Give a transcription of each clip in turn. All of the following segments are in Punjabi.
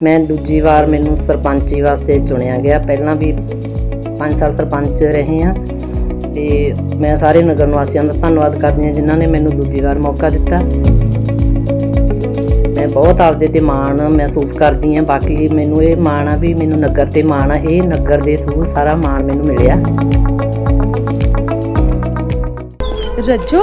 ਮੈਂ ਦੂਜੀ ਵਾਰ ਮੈਨੂੰ ਸਰਪੰਚੀ ਵਾਸਤੇ ਚੁਣਿਆ ਗਿਆ। ਪਹਿਲਾਂ ਵੀ 5 ਸਾਲ ਸਰਪੰਚ ਰਹੇ ਹਾਂ ਤੇ ਮੈਂ ਸਾਰੇ ਨਗਰ ਨਿਵਾਸੀਆਂ ਦਾ ਧੰਨਵਾਦ ਕਰਦੀ ਹਾਂ ਜਿਨ੍ਹਾਂ ਨੇ ਮੈਨੂੰ ਦੂਜੀ ਵਾਰ ਮੌਕਾ ਦਿੱਤਾ। ਮੈਂ ਬਹੁਤ ਆਪਦੇ ਤੇ ਮਾਣ ਮਹਿਸੂਸ ਕਰਦੀ ਹਾਂ। ਬਾਕੀ ਮੈਨੂੰ ਇਹ ਮਾਣ ਆ ਵੀ ਮੈਨੂੰ ਨਗਰ ਤੇ ਮਾਣ ਆ। ਇਹ ਨਗਰ ਦੇ ਥਰੂ ਸਾਰਾ ਮਾਣ ਮੈਨੂੰ ਮਿਲਿਆ। ਰੱਜੋ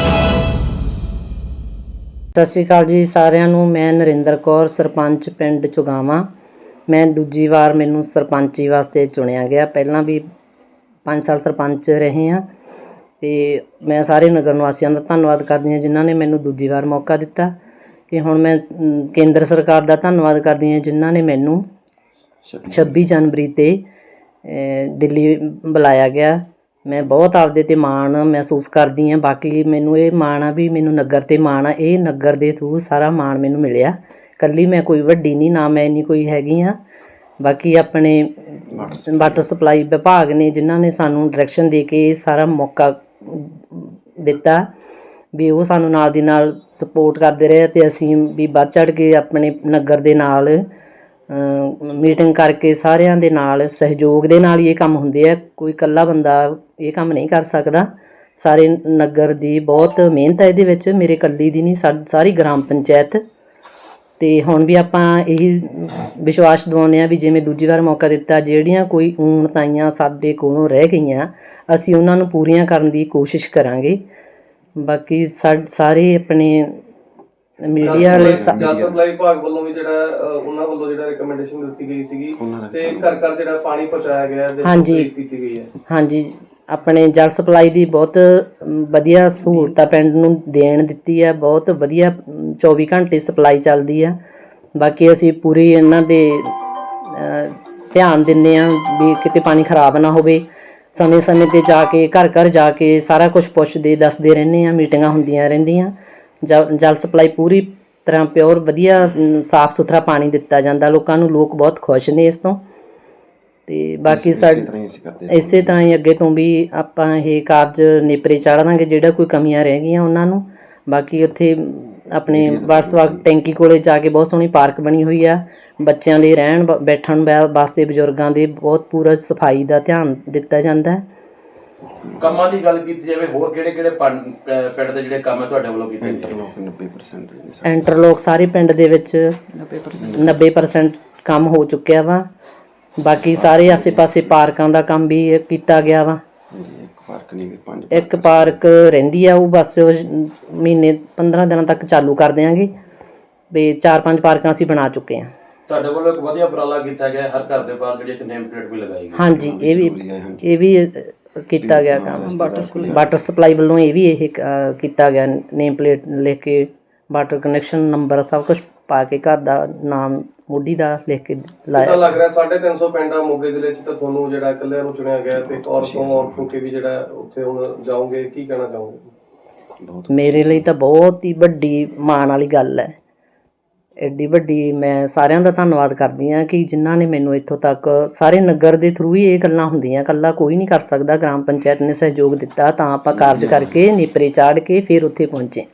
ਸਤਿ ਸ਼੍ਰੀ ਅਕਾਲ ਜੀ ਸਾਰਿਆਂ ਨੂੰ ਮੈਂ ਨਰਿੰਦਰ ਕੌਰ ਸਰਪੰਚ ਪਿੰਡ ਚੁਗਾਵਾਂ। ਮੈਂ ਦੂਜੀ ਵਾਰ ਮੈਨੂੰ ਸਰਪੰਚੀ ਵਾਸਤੇ ਚੁਣਿਆ ਗਿਆ। ਪਹਿਲਾਂ ਵੀ 5 ਸਾਲ ਸਰਪੰਚ ਰਹੇ ਹਾਂ ਤੇ ਮੈਂ ਸਾਰੇ ਨਗਰ ਨਿਵਾਸੀਆਂ ਦਾ ਧੰਨਵਾਦ ਕਰਦੀ ਹਾਂ ਜਿਨ੍ਹਾਂ ਨੇ ਮੈਨੂੰ ਦੂਜੀ ਵਾਰ ਮੌਕਾ ਦਿੱਤਾ। ਕਿ ਹੁਣ ਮੈਂ ਕੇਂਦਰ ਸਰਕਾਰ ਦਾ ਧੰਨਵਾਦ ਕਰਦੀ ਹਾਂ ਜਿਨ੍ਹਾਂ ਨੇ ਮੈਨੂੰ 26 ਜਨਵਰੀ ਤੇ ਦਿੱਲੀ ਬੁਲਾਇਆ ਗਿਆ। ਮੈਂ ਬਹੁਤ ਆਪਦੇ ਤੇ ਮਾਣ ਮਹਿਸੂਸ ਕਰਦੀ ਹਾਂ। ਬਾਕੀ ਮੈਨੂੰ ਇਹ ਮਾਣ ਆ ਵੀ ਮੈਨੂੰ ਨਗਰ ਤੇ ਮਾਣ ਆ। ਇਹ ਨਗਰ ਦੇ ਥਰੂ ਸਾਰਾ ਮਾਣ ਮੈਨੂੰ ਮਿਲਿਆ। ਕੱਲੀ ਮੈਂ ਕੋਈ ਵੱਡੀ ਨਹੀਂ ਨਾ ਮੈਂ ਇੰਨੀ ਕੋਈ ਹੈਗੀ ਆ ਬਾਕੀ ਆਪਣੇ ਵਾਟਰ ਸਪਲਾਈ ਵਿਭਾਗ ਨੇ ਜਿਨ੍ਹਾਂ ਨੇ ਸਾਨੂੰ ਡਾਇਰੈਕਸ਼ਨ ਦੇ ਕੇ ਇਹ ਸਾਰਾ ਮੌਕਾ ਦਿੱਤਾ ਵੀ ਉਹ ਸਾਨੂੰ ਨਾਲ ਦੀ ਨਾਲ ਸਪੋਰਟ ਕਰਦੇ ਰਹੇ ਤੇ ਅਸੀਂ ਵੀ ਵੱਧ ਚੜ ਕੇ ਆਪਣੇ ਨਗਰ ਦੇ ਨਾਲ ਮੀਟਿੰਗ ਕਰਕੇ ਸਾਰਿਆਂ ਦੇ ਨਾਲ, ਸਹਿਯੋਗ ਦੇ ਨਾਲ ਹੀ ਇਹ ਕੰਮ ਹੁੰਦੇ ਆ। ਕੋਈ ਇਕੱਲਾ ਬੰਦਾ ਇਹ ਕੰਮ ਨਹੀਂ ਕਰ ਸਕਦਾ। ਸਾਰੇ ਨਗਰ ਦੀ ਬਹੁਤ ਮਿਹਨਤ ਹੈ ਇਹਦੇ ਵਿੱਚ। ਮੇਰੇ ਇਕੱਲੀ ਦੀ ਨਹੀਂ, ਸਾ- ਸਾਰੀ ਗ੍ਰਾਮ ਪੰਚਾਇਤ। ਤੇ ਹੁਣ ਵੀ ਆਪਾਂ ਇਹੀ ਵਿਸ਼ਵਾਸ ਦਿਵਾਉਂਦੇ ਆ ਵੀ ਜਿਵੇਂ ਦੂਜੀ ਵਾਰ ਮੌਕਾ ਦਿੱਤਾ, ਜਿਹੜੀਆਂ ਕੋਈ ਊਣਤਾਈਆਂ ਸਾਡੇ ਕੋਲੋਂ ਰਹਿ ਗਈਆਂ, ਅਸੀਂ ਉਹਨਾਂ ਨੂੰ ਪੂਰੀਆਂ ਕਰਨ ਦੀ ਕੋਸ਼ਿਸ਼ ਕਰਾਂਗੇ। ਬਾਕੀ ਸਾ- ਸਾਰੇ ਆਪਣੇ ਮੀਡੀਆ ਵਾਲੇ ਸਾ- ਜਲ ਸਪਲਾਈ ਵਿਭਾਗ ਵੱਲੋਂ ਵੀ ਜਿਹੜਾ ਉਹਨਾਂ ਵੱਲੋਂ ਜਿਹੜਾ ਰეკਮੈਂਡੇਸ਼ਨ ਦਿੱਤੀ ਗਈ ਸੀਗੀ ਤੇ ਘਰ ਘਰ ਜਿਹੜਾ ਪਾਣੀ ਪਹੁੰਚਾਇਆ ਗਿਆ ਹੈ ਹਾਂਜੀ। ਕੀਤੀ ਗਈ ਹੈ। ਹਾਂਜੀ ਆਪਣੇ ਜਲ ਸਪਲਾਈ ਦੀ ਬਹੁਤ ਵਧੀਆ ਸਹੂਲਤਾਂ ਪਿੰਡ ਨੂੰ ਦੇਣ ਦਿੱਤੀ ਹੈ ਬਹੁਤ ਵਧੀਆ ਅਮ, 24 ਘੰਟੇ ਸਪਲਾਈ ਚੱਲਦੀ ਆ ਬਾਕੀ ਅਸੀਂ ਪੂਰੀ ਇਹਨਾਂ ਦੇ ਧਿਆਨ ਦਿੰਨੇ ਆ ਵੀ ਕਿਤੇ ਪਾਣੀ ਖਰਾਬ ਨਾ ਹੋਵੇ। ਸਮੇਂ-ਸਮੇਂ ਤੇ ਜਾ ਕੇ ਘਰ ਘਰ ਜਾ ਕੇ ਸਾਰਾ ਕੁਝ ਪੁੱਛਦੇ ਦੱਸਦੇ ਰਹਿੰਦੇ ਆ ਮੀਟਿੰਗਾਂ ਹੁੰਦੀਆਂ ਰਹਿੰਦੀਆਂ। ਜਲ ਸਪਲਾਈ ਪੂਰੀ ਤਰ੍ਹਾਂ ਪਿਓਰ ਵਧੀਆ ਸਾਫ਼ ਸੁਥਰਾ ਪਾਣੀ ਦਿੱਤਾ ਜਾਂਦਾ। ਲੋਕਾਂ ਨੂੰ ਲੋਕ ਬਹੁਤ ਖੁਸ਼ ਨੇ ਇਸ ਤੋਂ। ਤੇ ਬਾਕੀ ਸਾਡੇ ਇਸੇ ਤਰ੍ਹਾਂ ਹੀ ਅੱਗੇ ਤੋਂ ਵੀ ਆਪਾਂ ਇਹ ਕਾਰਜ ਨੇਪਰੇ ਚਾੜਾਂਗੇ ਜਿਹੜਾ ਕੋਈ ਕਮੀਆਂ ਰਹਿ ਗਈਆਂ ਉਹਨਾਂ ਨੂੰ। ਬਾਕੀ ਉੱਥੇ ਆਪਣੇ ਵਾਟਸਵਾਕ ਟੈਂਕੀ ਕੋਲੇ ਜਾ ਕੇ ਬਹੁਤ ਸੋਹਣੀ ਪਾਰਕ ਬਣੀ ਹੋਈ ਆ। ਬੱਚਿਆਂ ਦੇ ਰਹਿਣ ਬੈਠਣ ਵਾਸਤੇ ਬਜ਼ੁਰਗਾਂ ਦੇ ਬਹੁਤ ਪੂਰਾ ਸਫ਼ਾਈ ਦਾ ਧਿਆਨ ਦਿੱਤਾ ਜਾਂਦਾ। ਹੈ ਕੰਮਾਂ ਦੀ ਗੱਲ ਕੀਤੀ ਜਾਵੇ ਹੋਰ ਕਿਹੜੇ ਕਿਹੜੇ ਪਿੰਡ ਦੇ ਜਿਹੜੇ ਕੰਮ ਹੈ ਤੁਹਾਡੇ ਵੱਲੋਂ ਕੀਤੇ ਗਏ? ਇੰਟਰਲੋਕ ਸਾਰੇ। ਪਿੰਡ ਦੇ ਵਿੱਚ 90% ਕੰਮ ਹੋ ਚੁੱਕਿਆ ਵਾ। ਬਾਕੀ ਸਾਰੇ ਆਸੇ-ਪਾਸੇ ਪਾਰਕਾਂ ਦਾ ਕੰਮ ਵੀ ਕੀਤਾ ਗਿਆ ਵਾ। ਇੱਕ ਪਾਰਕ ਰਹਿੰਦੀ ਆ ਉਹ ਬਸ ਮਹੀਨੇ 15 ਦਿਨਾਂ ਤੱਕ ਚਾਲੂ ਕਰ ਦਿਆਂਗੇ। ਵੀ ਚਾਰ ਪੰਜ ਪਾਰਕਾਂ ਅਸੀਂ ਬਣਾ ਚੁੱਕੇ ਹਾਂ ਤੁਹਾਡੇ ਵੱਲੋਂ ਇੱਕ ਵਧੀਆ ਉਪਰਾਲਾ ਕੀਤਾ ਗਿਆ ਹੈ, ਹਰ ਘਰ ਦੇ ਬਾਹਰ ਜਿਹੜੀ ਇੱਕ ਨੇਮ ਪਲੇਟ ਵੀ ਲਗਾਈ ਗਈ। ਹਾਂਜੀ ਇਹ ਵੀ ਇਹ ਵੀ ਕੀਤਾ ਗਿਆ ਕੰਮ। ਵਾਟਰ ਸਪਲਾਈ ਵੱਲੋਂ ਇਹ ਵੀ ਇਹ ਅ, ਕੀਤਾ ਗਿਆ। ਨੇਮ ਪਲੇਟ ਲਿਖ ਕੇ ਵਾਟਰ ਕਨੈਕਸ਼ਨ ਨੰਬਰ ਸਭ ਕੁਝ ਪਾ ਕੇ ਘਰ ਦਾ ਨਾਮ ਮੋਢੀ ਦਾ ਲਿਖ ਕੇ ਤਾਂ ਲਾਇਆ ਲੱਗ ਰਿਹਾ? 350 ਪਿੰਡ ਮੋਗੇ ਜ਼ਿਲ੍ਹੇ 'ਚ ਤਾਂ ਤੁਹਾਨੂੰ ਜਿਹੜਾ ਇਕੱਲਿਆਂ ਨੂੰ ਚੁਣਿਆ ਗਿਆ ਤੇ ਔਰ ਤੋਂ ਔਰ ਤੋਂ ਕੇ ਵੀ ਜਿਹੜਾ ਉੱਥੇ ਹੁਣ ਜਾਓਗੇ ਕੀ ਕਹਿਣਾ ਚਾਹੋਗੇ? ਮੇਰੇ ਲਈ ਤਾਂ ਬਹੁਤ ਹੀ ਵੱਡੀ ਮਾਣ ਵਾਲੀ ਗੱਲ ਹੈ। ਐਡੀ ਵੱਡੀ ਮੈਂ ਸਾਰਿਆਂ ਦਾ ਧੰਨਵਾਦ ਕਰਦੀ ਹਾਂ ਕਿ ਜਿਨ੍ਹਾਂ ਨੇ ਮੈਨੂੰ ਇੱਥੋਂ ਤੱਕ ਸਾਰੇ ਨਗਰ ਦੇ ਥਰੂ ਹੀ ਇਹ ਗੱਲਾਂ ਹੁੰਦੀਆਂ ਕੱਲਾ ਕੋਈ ਨਹੀਂ ਕਰ ਸਕਦਾ, ਗ੍ਰਾਮ ਪੰਚਾਇਤ ਨੇ ਸਹਿਯੋਗ ਦਿੱਤਾ ਤਾਂ ਆਪਾਂ ਕਾਰਜ ਕਰਕੇ ਨੇਪਰੇ ਚਾੜ ਕੇ ਫਿਰ ਉੱਥੇ ਪਹੁੰਚੇ।